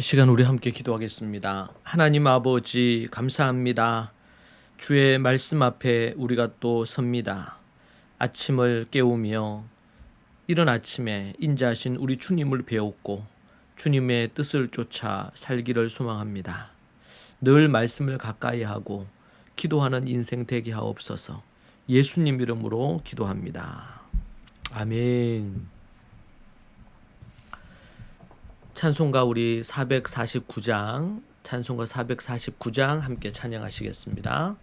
이 시간 우리 함께 기도하겠습니다. 하나님 아버지 감사합니다. 주의 말씀 앞에 우리가 또 섭니다. 아침을 깨우며 이른 아침에 인자하신 우리 주님을 배웠고 주님의 뜻을 쫓아 살기를 소망합니다. 늘 말씀을 가까이 하고 기도하는 인생 되게 하옵소서. 예수님 이름으로 기도합니다. 아멘. 찬송가 우리 449장, 찬송가 449장 함께 찬양하시겠습니다.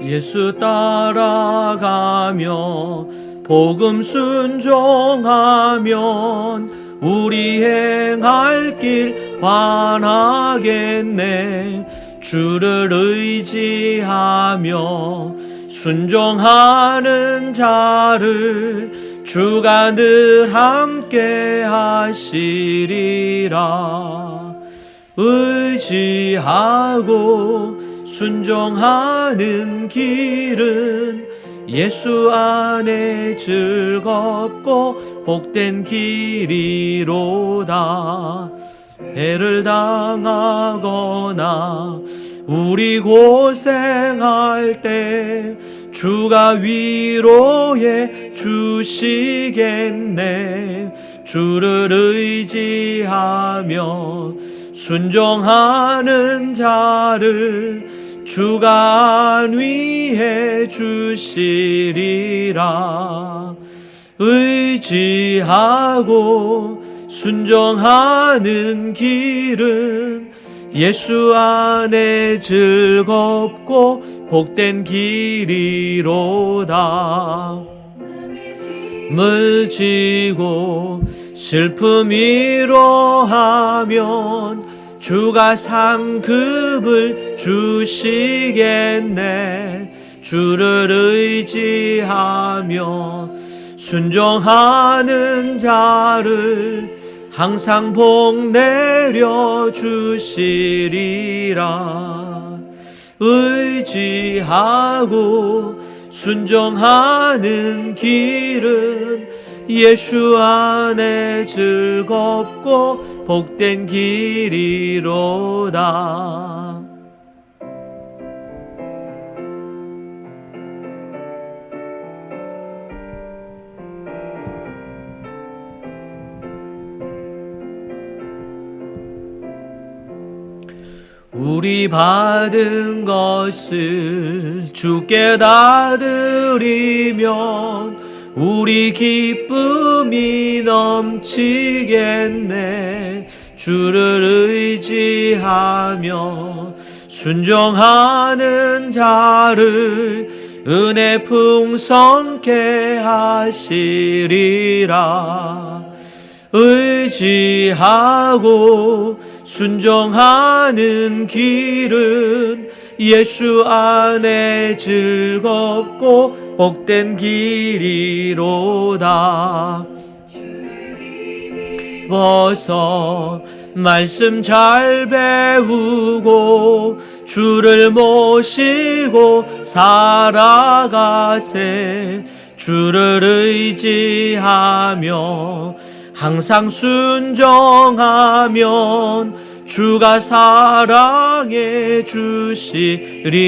예수 따라가며 복음 순종하면 우리 행할 길 반하겠네. 주를 의지하며 순종하는 자를 주가 늘 함께 하시리라. 의지하고 순종하는 길은 예수 안에 즐겁고 복된 길이로다. 해를 당하거나 우리 고생할 때 주가 위로해 주시겠네. 주를 의지하며 순종하는 자를 주가 안위해 주시리라. 의지하고 순종하는 길은 예수 안에 즐겁고 복된 길이로다. 물 지고 슬픔이로 하면 주가 상급을 주시겠네 주를 의지하며 순종하는 자를 항상 복 내려 주시리라 의지하고 순종하는 길은 예수 안에 즐겁고 복된 길이로다. 우리 받은 것을 주께 다 드리면 우리 기쁨이 넘치겠네. 주를 의지하며 순종하는 자를 은혜 풍성케 하시리라. 의지하고 순종하는 길은 예수 안에 즐겁고 복된 길이로다. 벗어 말씀 잘 배우고 주를 모시고 살아가세 주를 의지하며 항상 순종하면 주가 사랑해 주시리라.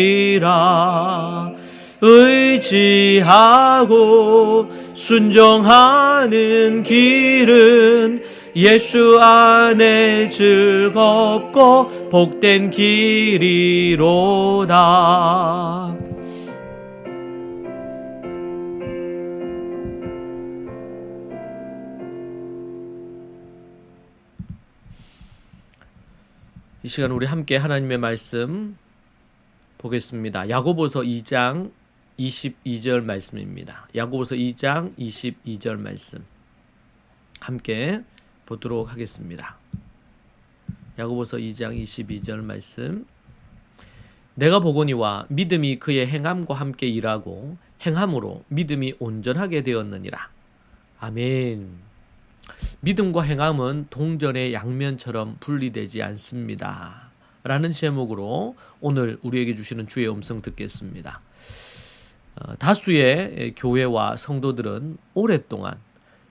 의지하고 순종하는 길은 예수 안에 즐겁고 복된 길이로다. 이 시간 우리 함께 하나님의 말씀 보겠습니다. 야고보서 2장 22절 말씀입니다. 야고보서 2장 22절 말씀 함께 보도록 하겠습니다. 야고보서 2장 22절 말씀 내가 보거니와 믿음이 그의 행함과 함께 일하고 행함으로 믿음이 온전하게 되었느니라. 아멘. 믿음과 행함은 동전의 양면처럼 분리되지 않습니다. 라는 제목으로 오늘 우리에게 주시는 주의 음성 듣겠습니다. 어, 다수의 교회와 성도들은 오랫동안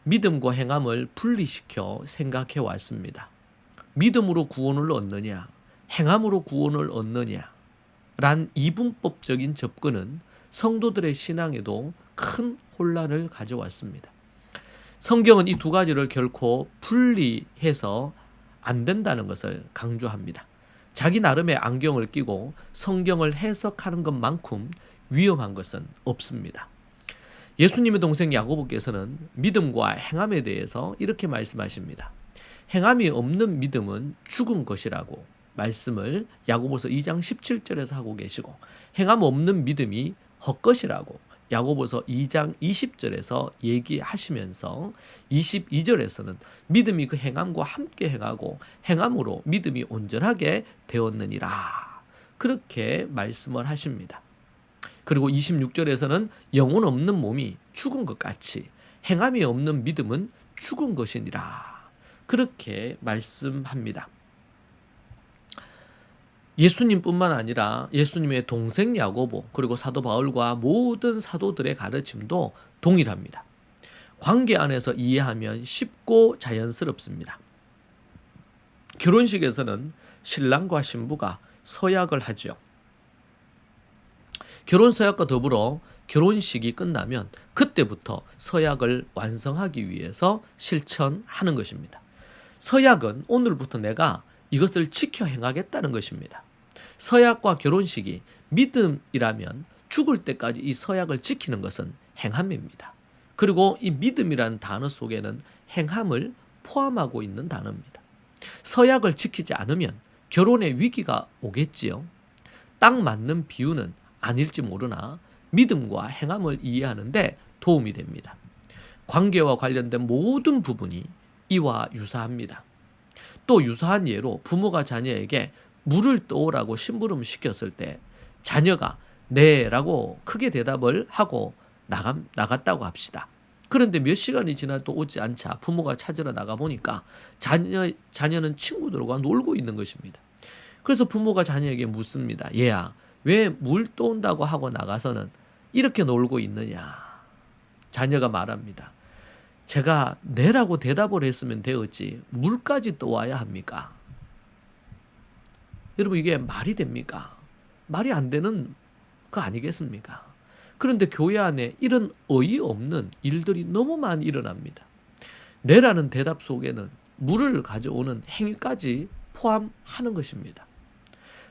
믿음과 행함을 분리시켜 생각해 왔습니다. 믿음으로 구원을 얻느냐, 행함으로 구원을 얻느냐, 란 이분법적인 접근은 성도들의 신앙에도 큰 혼란을 가져왔습니다. 성경은 이 두 가지를 결코 분리해서 안 된다는 것을 강조합니다. 자기 나름의 안경을 끼고 성경을 해석하는 것만큼 위험한 것은 없습니다. 예수님의 동생 야고보께서는 믿음과 행함에 대해서 이렇게 말씀하십니다. 행함이 없는 믿음은 죽은 것이라고 말씀을 야고보서 2장 17절에서 하고 계시고 행함 없는 믿음이 헛것이라고 야고보서 2장 20절에서 얘기하시면서 22절에서는 믿음이 그 행함과 함께 행하고 행함으로 믿음이 온전하게 되었느니라. 그렇게 말씀을 하십니다. 그리고 26절에서는 영혼 없는 몸이 죽은 것 같이 행함이 없는 믿음은 죽은 것이니라. 그렇게 말씀합니다. 예수님뿐만 아니라 예수님의 동생 야고보 그리고 사도 바울과 모든 사도들의 가르침도 동일합니다. 관계 안에서 이해하면 쉽고 자연스럽습니다. 결혼식에서는 신랑과 신부가 서약을 하죠. 결혼 서약과 더불어 결혼식이 끝나면 그때부터 서약을 완성하기 위해서 실천하는 것입니다. 서약은 오늘부터 내가 이것을 지켜 행하겠다는 것입니다. 서약과 결혼식이 믿음이라면 죽을 때까지 이 서약을 지키는 것은 행함입니다. 그리고 이 믿음이라는 단어 속에는 행함을 포함하고 있는 단어입니다. 서약을 지키지 않으면 결혼의 위기가 오겠지요. 딱 맞는 비유는 아닐지 모르나 믿음과 행함을 이해하는데 도움이 됩니다. 관계와 관련된 모든 부분이 이와 유사합니다. 또 유사한 예로 부모가 자녀에게 물을 떠오라고 심부름 시켰을 때 자녀가 네라고 크게 대답을 하고 나가, 나갔다고 합시다. 그런데 몇 시간이 지나도 오지 않자 부모가 찾으러 나가 보니까 자녀, 자녀는 친구들과 놀고 있는 것입니다. 그래서 부모가 자녀에게 묻습니다. 얘야, 왜 물 떠온다고 하고 나가서는 이렇게 놀고 있느냐? 자녀가 말합니다. 제가 네라고 대답을 했으면 되었지 물까지 떠와야 합니까? 여러분 이게 말이 됩니까? 말이 안 되는 거 아니겠습니까? 그런데 교회 안에 이런 어이없는 일들이 너무 많이 일어납니다. 내라는 대답 속에는 물을 가져오는 행위까지 포함하는 것입니다.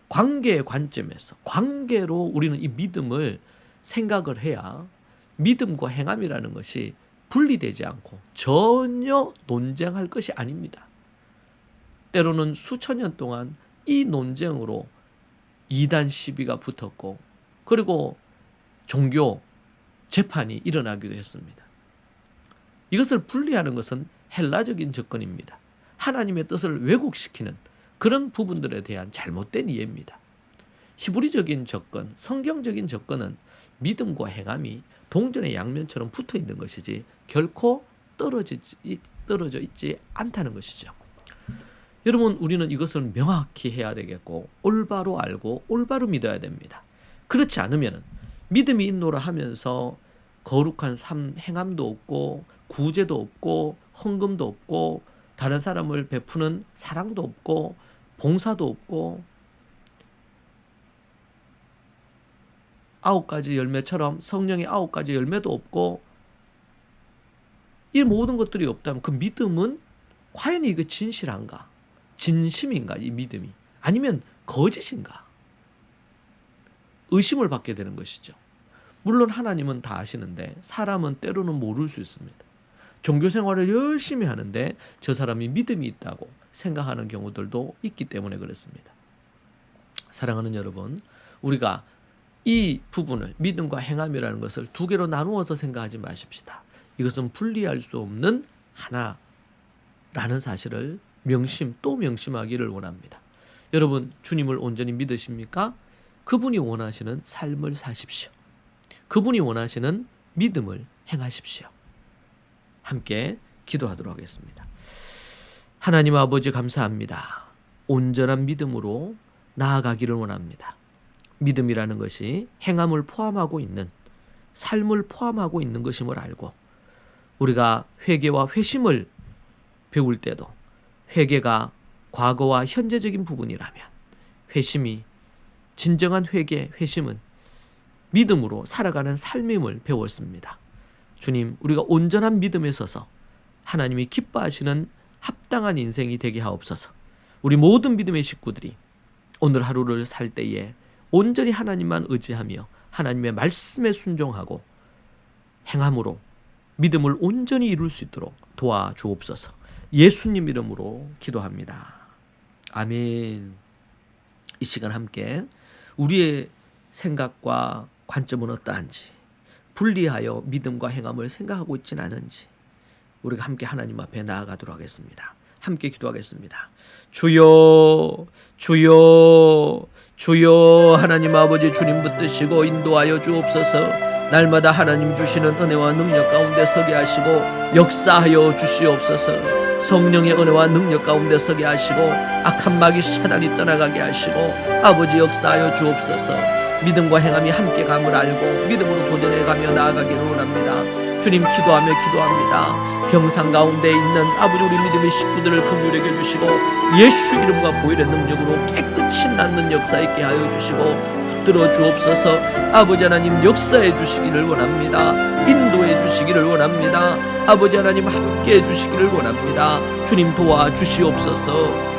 관계의 관점에서 관계로 우리는 이 믿음을 생각을 해야 믿음과 행함이라는 것이 분리되지 않고 전혀 논쟁할 것이 아닙니다. 때로는 수천 년 동안 이 논쟁으로 이단 시비가 붙었고 그리고 종교 재판이 일어나기도 했습니다. 이것을 분리하는 것은 헬라적인 접근입니다. 하나님의 뜻을 왜곡시키는 그런 부분들에 대한 잘못된 이해입니다. 히브리적인 접근, 성경적인 접근은 믿음과 행함이 동전의 양면처럼 붙어 있는 것이지 결코 떨어지지, 떨어져 있지 않다는 것이죠. 여러분 우리는 이것을 명확히 해야 되겠고 올바로 알고 올바로 믿어야 됩니다. 그렇지 않으면 믿음이 있노라 하면서 거룩한 삶 행함도 없고 구제도 없고 헌금도 없고 다른 사람을 베푸는 사랑도 없고 봉사도 없고 아홉 가지 열매처럼 성령의 아홉 가지 열매도 없고 이 모든 것들이 없다면 그 믿음은 과연 이거 진실한가? 진심인가 이 믿음이 아니면 거짓인가 의심을 받게 되는 것이죠. 물론 하나님은 다 아시는데 사람은 때로는 모를 수 있습니다. 종교 생활을 열심히 하는데 저 사람이 믿음이 있다고 생각하는 경우들도 있기 때문에 그렇습니다. 사랑하는 여러분, 우리가 이 부분을 믿음과 행함이라는 것을 두 개로 나누어서 생각하지 마십시다. 이것은 분리할 수 없는 하나라는 사실을 명심 또 명심하기를 원합니다. 여러분 주님을 온전히 믿으십니까? 그분이 원하시는 삶을 사십시오. 그분이 원하시는 믿음을 행하십시오. 함께 기도하도록 하겠습니다. 하나님 아버지 감사합니다. 온전한 믿음으로 나아가기를 원합니다. 믿음이라는 것이 행함을 포함하고 있는 삶을 포함하고 있는 것임을 알고 우리가 회개와 회심을 배울 때도 회개가 과거와 현재적인 부분이라면 회심이 진정한 회개, 회심은 믿음으로 살아가는 삶임을 배웠습니다. 주님, 우리가 온전한 믿음에 서서 하나님이 기뻐하시는 합당한 인생이 되게 하옵소서. 우리 모든 믿음의 식구들이 오늘 하루를 살 때에 온전히 하나님만 의지하며 하나님의 말씀에 순종하고 행함으로 믿음을 온전히 이룰 수 있도록 도와주옵소서. 예수님 이름으로 기도합니다. 아멘. 이 시간 함께 우리의 생각과 관점은 어떠한지 분리하여 믿음과 행함을 생각하고 있지는 않은지 우리가 함께 하나님 앞에 나아가도록 하겠습니다. 함께 기도하겠습니다. 주여, 주여, 주여, 하나님 아버지 주님 붙드시고 인도하여 주옵소서. 날마다 하나님 주시는 은혜와 능력 가운데 서게 하시고 역사하여 주시옵소서. 성령의 은혜와 능력 가운데 서게 하시고 악한 마귀 사단이 떠나가게 하시고 아버지 역사하여 주옵소서. 믿음과 행함이 함께 감을 알고 믿음으로 도전해 가며 나아가기를 원합니다. 주님 기도하며 기도합니다. 병상 가운데 있는 아버지 우리 믿음의 식구들을 여겨 주시고 예수 이름과 보혈의 능력으로 깨끗이 낫는 역사 있게 하여 주시고 붙들어 주옵소서 아버지 하나님 역사해 주시기를 원합니다. 인도해 주시기를 원합니다. 아버지 하나님 함께 해 주시기를 원합니다. 주님 도와 주시옵소서